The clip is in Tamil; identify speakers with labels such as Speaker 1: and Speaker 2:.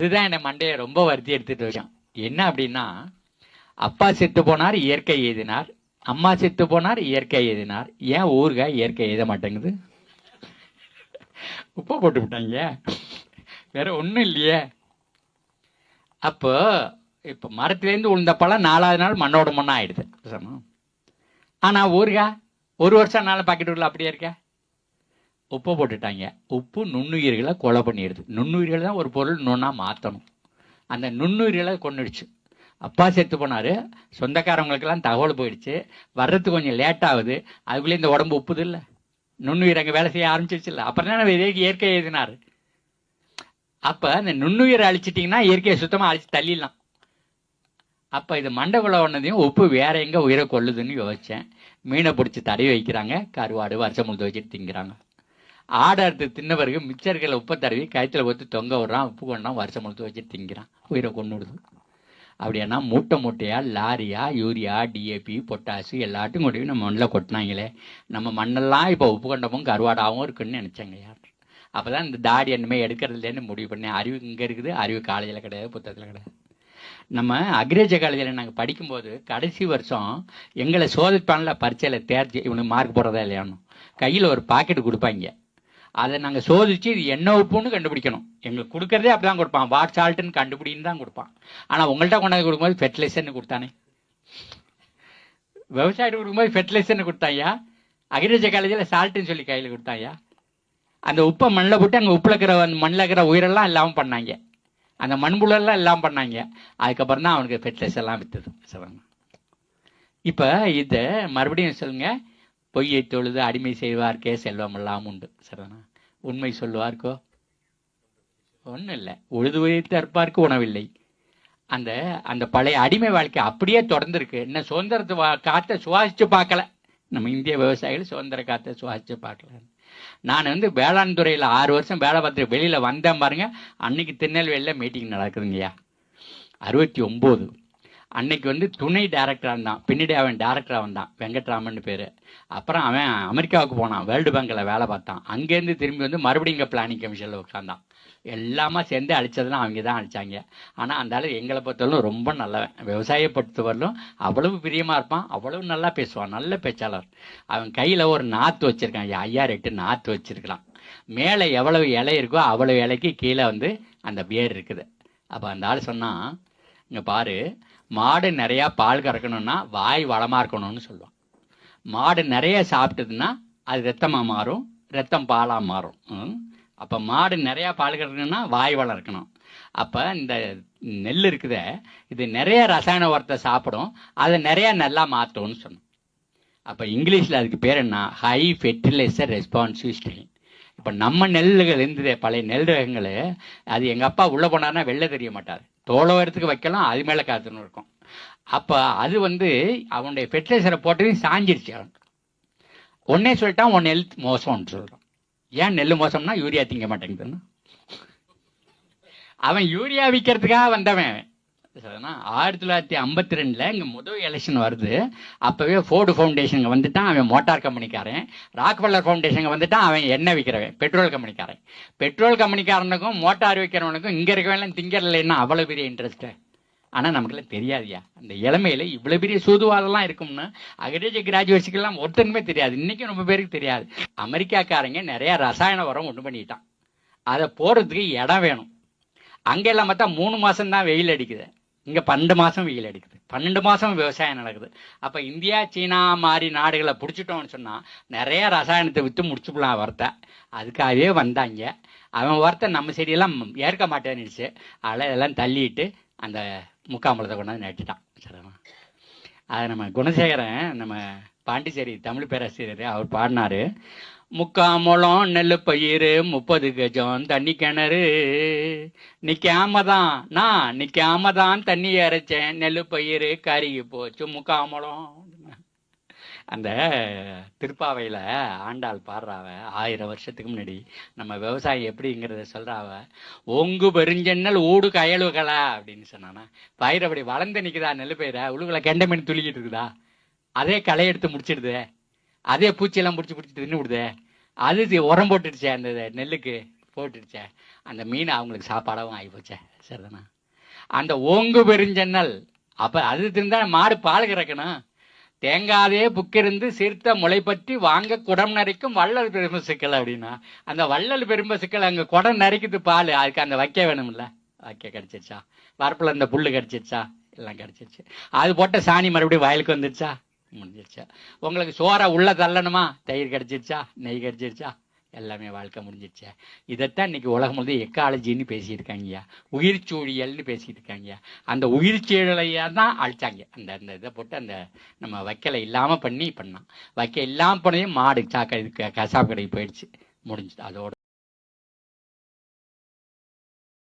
Speaker 1: இதுதான் என்னை மண்டையை ரொம்ப வருத்தி எடுத்துட்டு வச்சான் என்ன அப்படின்னா அப்பா செத்து போனார் இயற்கை எழுதினார் அம்மா செத்து போனார் இயற்கை எழுதினார் ஏன் ஊறுகாய் இயற்கை எழுத மாட்டேங்குது? உப்பு போட்டு விட்டாங்க. வேற ஒன்றும் இல்லையே. அப்போ இப்போ மரத்துலேருந்து உளுந்த பழம் நாலாவது நாள் மண்ணோட மண்ணா ஆயிடுது. ஆனால் ஊருகா ஊறுகாய் ஒரு வருஷம் நாள் பாக்கெட் உள்ள அப்படியே இருக்கா? உப்பை போட்டுட்டாங்க. உப்பு நுண்ணுயிர்களை கொலை பண்ணிடுது. நுண்ணுயிர்கள் தான் ஒரு பொருள் நுண்ணாக மாற்றணும் அந்த நுண்ணுயிர்களை கொண்டுடுச்சு அப்பா செத்து போனார். சொந்தக்காரவங்களுக்கெல்லாம் தகவல் போயிடுச்சு. வர்றதுக்கு கொஞ்சம் லேட் ஆகுது. அதுக்குள்ளே இந்த உடம்பு உப்புது இல்லை. நுண்ணுயிர் அங்கே வேலை செய்ய ஆரம்பிச்சிருச்சு இல்லை. அப்புறம் தான் இதே இயற்கை எழுதினார். அப்போ அந்த நுண்ணுயிரை அழிச்சிட்டிங்கன்னா இயற்கையை சுத்தமாக அழிச்சு தள்ளிடலாம். அப்போ இது மண்டகுள்ள ஒன்றதையும் உப்பு வேற எங்கே உயிரை கொள்ளுதுன்னு யோசித்தேன் மீனை பிடிச்சி தடவி வைக்கிறாங்க. கருவாடு வருஷம் முழுது வச்சுட்டு திங்கிறாங்க. ஆடை அறுத்து தின்ன பிறகு மிச்சர்களை உப்பை தடவி கயிற்றுல ஒத்து தொங்க விடுறான் உப்பு கொண்டான் வருஷம் முழுத்து வச்சு திங்கிறான். உயிரை கொண்டு விடுது அப்படின்னா மூட்டை மூட்டையாக லாரியா யூரியா டிஏபி பொட்டாசு எல்லாத்தையும் கொண்டு போய் நம்ம மண்ணில் கொட்டினாங்களே. நம்ம மண்ணெல்லாம் இப்போ உப்பு கொண்டமும் கருவாடாகவும் இருக்குன்னு நினச்சாங்கய்யா அப்போ தான் இந்த தாடி என்னமே எடுக்கிறதுலேன்னு முடிவு பண்ணேன் அறிவு இங்கே இருக்குது அறிவு காலேஜில் கிடையாது புத்தகத்தில் கிடையாது. நம்ம அக்ரேஜ காலேஜில் நாங்கள் படிக்கும்போது கடைசி வருஷம் எங்களை சோதிப்பானில் பரீட்சையில் தேர்ச்சி இவனுக்கு மார்க் போடுறதா இல்லையானு கையில் ஒரு பாக்கெட் கொடுப்பாங்க. அதை நாங்கள் சோதிச்சு இது என்ன உப்புன்னு கண்டுபிடிக்கணும். எங்களுக்கு கொடுக்கறதே அப்படி தான் கொடுப்பான் வாட் சால்ட்டுன்னு கண்டுபிடின்னு தான் கொடுப்பான். ஆனால் உங்கள்கிட்ட கொண்டாந்து கொடுக்கும்போது ஃபெர்டிலைசர்னு கொடுத்தானே. விவசாயிட்டு கொடுக்கும்போது ஃபெர்டிலைசர்னு கொடுத்தாயா? அக்ரிகல்ச்சர் காலேஜில் சால்ட்டுன்னு சொல்லி கையில் கொடுத்தாயா? அந்த உப்பை மண்ணில் போட்டு அங்கே உப்பில் இருக்கிற மண்ணில் இருக்கிற உயிரெல்லாம் இல்லாமல் பண்ணாங்க. அந்த மண்புழெல்லாம் எல்லாம் பண்ணாங்க. அதுக்கப்புறம் தான் அவனுக்கு ஃபெர்டிலைசர்லாம் விற்றுது சொல்லுங்க இப்போ இதை மறுபடியும் சொல்லுங்கள் பொய்யை தொழுது அடிமை செய்வார்க்கே செல்வம் எல்லாம் உண்டு. சரிதானா? உண்மை சொல்லுவார்க்கோ? ஒன்றும் இல்லை உழுது வைத்து அற்பார்க்கு உணவில்லை. அந்த அந்த பழைய அடிமை வாழ்க்கை அப்படியே தொடர்ந்துருக்கு. இன்னும் சுதந்திரத்தை வா- சுவாசித்து பார்க்கல. நம்ம இந்திய விவசாயிகள் சுதந்திர காற்றை சுவாசித்து பார்க்கல. நான் வந்து வேளாண் துறையில் ஆறு வருஷம் வேலை பார்த்து வெளியில் வந்தேன் பாருங்க. அன்னைக்கு திருநெல்வேலியில் மீட்டிங் நடக்குதுங்கய்யா. அறுபத்தி ஒம்பது. அன்னைக்கு வந்து துணை டேரக்டராக இருந்தான் பின்னாடி அவன் டேரக்டராக வந்தான் வெங்கட்ராமன் பேர். அப்புறம் அவன் அமெரிக்காவுக்கு போனான். வேர்ல்டு பேங்க்கில் வேலை பார்த்தான். அங்கேருந்து திரும்பி வந்து மறுபடியும் இங்கே பிளானிங் கமிஷனில் உட்காந்தான் எல்லாமே சேர்ந்து அழிச்சதெல்லாம் அவங்க தான் அழிச்சாங்க ஆனால் அந்த ஆள் எங்களை பொறுத்தவரைக்கும் ரொம்ப நல்லவன். விவசாய பொறுத்தவரையிலும் அவ்வளவு பிரியமாக இருப்பான். அவ்வளவு நல்லா பேசுவான். நல்ல பேச்சாளர். அவன் கையில் ஒரு நாற்று வச்சுருக்கான். ஐயா எட்டு நாற்று வச்சிருக்கலாம் மேலே எவ்வளவு இலை இருக்கோ அவ்வளவு இலைக்கு கீழே வந்து அந்த பேர் இருக்குது. அப்போ அந்த ஆள் சொன்னான் இங்கே பாரு மாடு நிறையா பால் கறக்கணும்னா வாய் வளமாக இருக்கணும்னு சொல்லுவான். மாடு நிறைய சாப்பிட்டதுன்னா அது ரத்தமாக மாறும் ரத்தம் பாலாக மாறும். ம். அப்போ மாடு நிறையா பால் கறக்கணும்னா வாய் வளம் இருக்கணும். அப்போ இந்த நெல் இருக்குதே இது நிறைய ரசாயன உரத்தை சாப்பிடும் அதை நிறையா நல்லா மாற்றும்னு சொன்னோம் அப்போ இங்கிலீஷில் அதுக்கு பேர் என்ன? ஹை ஃபெர்டிலைசர் ரெஸ்பான்சிவ் ஸ்ட்ரெயின் இப்போ நம்ம நெல்லுகள் இருந்தது பழைய நெல் ரகங்கள் அது எங்கள் அப்பா உள்ளே போனார்னா வெளில தெரிய மாட்டார். தோளவரத்துக்கு வைக்கலாம் அது மேலே காத்துன்னு இருக்கும். அப்போ அது வந்து அவனுடைய ஃபெர்டிலைசரை போட்டதையும் சாஞ்சிருச்சு அவன் உடனே சொல்லிட்டான் உன் நெல் மோசம்னு சொல்கிறான் ஏன் நெல் மோசம்னா யூரியா திங்க மாட்டேங்குதுன்னு? அவன் யூரியா விற்கிறதுக்காக வந்தவன் ஆயிரத்தி தொள்ளாயிரத்தி ஐம்பத்தி ரெண்டில் இங்கே முதல் எலெக்ஷன் வருது. அப்போவே ஃபோர்டு ஃபவுண்டேஷனுங்க வந்துட்டான் அவன் மோட்டார் கம்பெனிக்காரன் ராக்வெல்லர் ஃபவுண்டேஷனுக்கு வந்துட்டான் அவன் எண்ணெய் விற்கிறவன் பெட்ரோல் கம்பெனிக்காரன் பெட்ரோல் கம்பெனிக்காரனுக்கும் மோட்டார் விற்கிறவனுக்கும் இங்கே இருக்கவன் திங்கறலைன்னா அவ்வளோ பெரிய இன்ட்ரெஸ்ட்டு ஆனால் நமக்குலாம் தெரியாதியா அந்த இளமையில இவ்வளோ பெரிய சூதுவாதெல்லாம் இருக்கும்னு அக்ரிகல்ச்சர் கிராஜுவேட்ஸுக்கெல்லாம் ஒருத்தனுமே தெரியாது. இன்றைக்கும் ரொம்ப பேருக்கு தெரியாது. அமெரிக்காக்காரங்க நிறைய ரசாயன உரம் ஒன்று பண்ணிட்டான். அதை போடுறதுக்கு இடம் வேணும். அங்கெல்லாம் பார்த்தா மூணு மாதம் தான் வெயில் அடிக்குது. இங்கே பன்னெண்டு மாதம் வெயில் அடிக்குது. பன்னெண்டு மாதம் விவசாயம் நடக்குது. அப்போ இந்தியா சீனா மாதிரி நாடுகளை பிடிச்சிட்டோம்னு சொன்னால் நிறைய ரசாயனத்தை விற்று முடிச்சுக்கலாம் வரத்தை. அதுக்காகவே வந்தாங்க. அவன் வரத்தை நம்ம செடியெல்லாம் ஏற்க மாட்டேன்னுச்சு. அதில் இதெல்லாம் தள்ளிட்டு அந்த முக்காம்பழத்தை கொண்டாந்து நட்டுட்டான். சரிம்மா. அதை நம்ம குணசேகரன் நம்ம பாண்டிச்சேரி தமிழ் பேராசிரியர் அவர் பாடினாரு. முக்காமலம் நெல் பயிர் முப்பது கஜம் தண்ணி கிணறு நிக்காம தான் நான் நிக்காம தான் தண்ணி இறைச்சேன் நெல் பயிர் கருகி போச்சு முக்காமலம். அந்த திருப்பாவையில் ஆண்டாள் பாடுறாவ. ஆயிரம் வருஷத்துக்கு முன்னாடி. நம்ம விவசாயம் எப்படிங்கிறத சொல்கிறாவ ஒங்கு பெருஞ்சென்னல் ஊடு கயலுகளா அப்படின்னு சொன்னானா. பயிர் அப்படி வளர்ந்து நிற்குதா நெல் பயிரை? உழுகுல கெண்ட மீன் துளிக்கிட்டு இருக்குதா? அதே களை எடுத்து முடிச்சிடுதே. அதே பூச்சியெல்லாம் பிடிச்சி பிடிச்சி தின்னு விடுதே அது உரம் போட்டுடுச்சே அந்த நெல்லுக்கு. போட்டுருச்சே அந்த மீன் அவங்களுக்கு சாப்பாடாகவும் ஆகி போச்சே. சரிதானா? அந்த ஓங்கு பெருஞ்சன்னல் அப்போ அது திருந்தா மாடு பால் கறக்கணும். தேங்காதே புக்கிருந்து சீர்த்த முளை பற்றி வாங்க குடம் நரைக்கும் வள்ளல் பெரும்ப சிக்கல் அப்படின்னா அந்த வள்ளல் பெரும்ப சிக்கல் அங்கே குடம் நரைக்குது பால். அதுக்கு அந்த வைக்க வேணும்ல. வைக்க கிடச்சிருச்சா? வரப்பில் இந்த புல் கிடச்சிருச்சா? எல்லாம் கிடச்சிருச்சு. அது போட்ட சாணி மறுபடியும் வயலுக்கு வந்துருச்சா? முடிஞ்சிருச்சா. உங்களுக்கு சோறை உள்ள தள்ளணுமா? தயிர் கிடச்சிருச்சா? நெய் கிடச்சிருச்சா? எல்லாமே வாழ்க்கை முடிஞ்சிடுச்சா. இதைத்தான் இன்னைக்கு உலகம் வந்து எக்காலஜின்னு பேசியிருக்காங்கய்யா. உயிர் சூழியல்னு பேசிட்டு இருக்காங்க அந்த உயிர் சூழலையா தான் அழிச்சாங்க. அந்த அந்த இதை போட்டு அந்த நம்ம வைக்கலை இல்லாமல் பண்ணி பண்ணான் வைக்க இல்லாமல் பண்ணி மாடு சாக்க இதுக்கு கசாப்பு கடைக்கு போயிடுச்சு. முடிஞ்சுது. அதோட